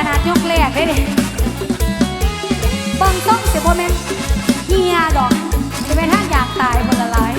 ขนาดยกแรกเลยดิเบิ่งต้องเสียโมเม่นเฮียดอกจะไป็นทางอยากตายบนละลาย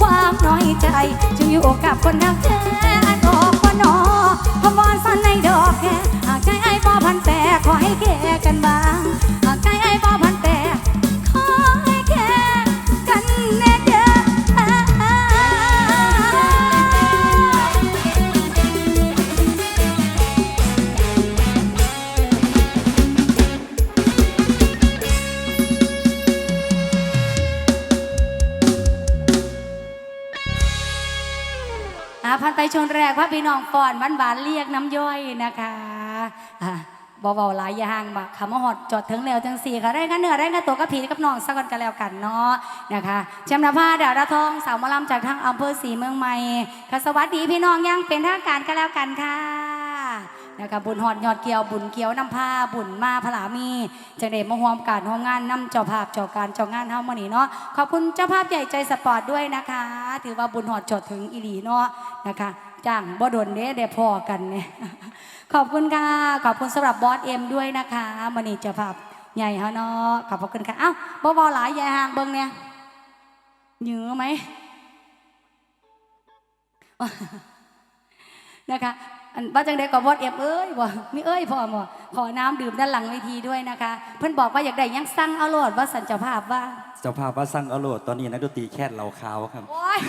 ความน้อยใจ จึงอยู่กับคนนักแท้ดอกบ่นอพมรสันในดอกแค่หากใจไอ้บ่พันแต่ขอให้แก่กันบ้าง อ่าพันไปชนแรกพระพี่น้องก่อนบ้านบานเรียกน้ำย่อยนะคะอ่าเบาๆหลายอย่างบักขมหอดจอดถึงแล้วจังสี่ค่ะได้กันเหนือได้กันตัวกับผีกับน้องสักกันกันแล้วกันเนาะนะคะแชมป์นภาดาวระทองสาวมะลำจากทางอำเภอสีเมืองใหม่ค่ะสวัสดีพี่น้องย่างเป็นทางการกันแล้วกันค่ะ นะคะบุญหอดยอดเกียวบุญเกียวน้ำผ้าบุญมาพลามีจังเดมาห่วมการห่วมงานนำเจ้าภาพเจ้าการเจ้างานเฮามื่อนี้เนาะขอบคุณเจ้าภาพใหญ่ใจสปอร์ตด้วยนะคะ ถือว่าบุญหอดจดถึงอีหลีเนาะนะคะจ้างบ่ดนเด้ได้พอกันเนี่ยขอบคุณค่ะขอบคุณสำหรับบอสเอ็มด้วยนะคะมันนี่เจ้าภาพใหญ่ฮะเนาะขอบคุณค่ะเอ้าบ่บอหลายยายห่างเบิ่งเนี่ยเหยือไหมนะคะ อันว่าจังไดก็บอสเอ็มเอ้ยบ่มีเอ้ยพอหมอขอน้ำดื่มด้านหลังเวทีด้วยนะคะ เพิ่นบอกว่าอยากได้หยังสั่งเอาโลดว่าสันเจ้าภาพว่า เจ้าภาพว่าสั่งอโลดตอนนี้นักดนตรีแค่เราขาวครับ โอ้ย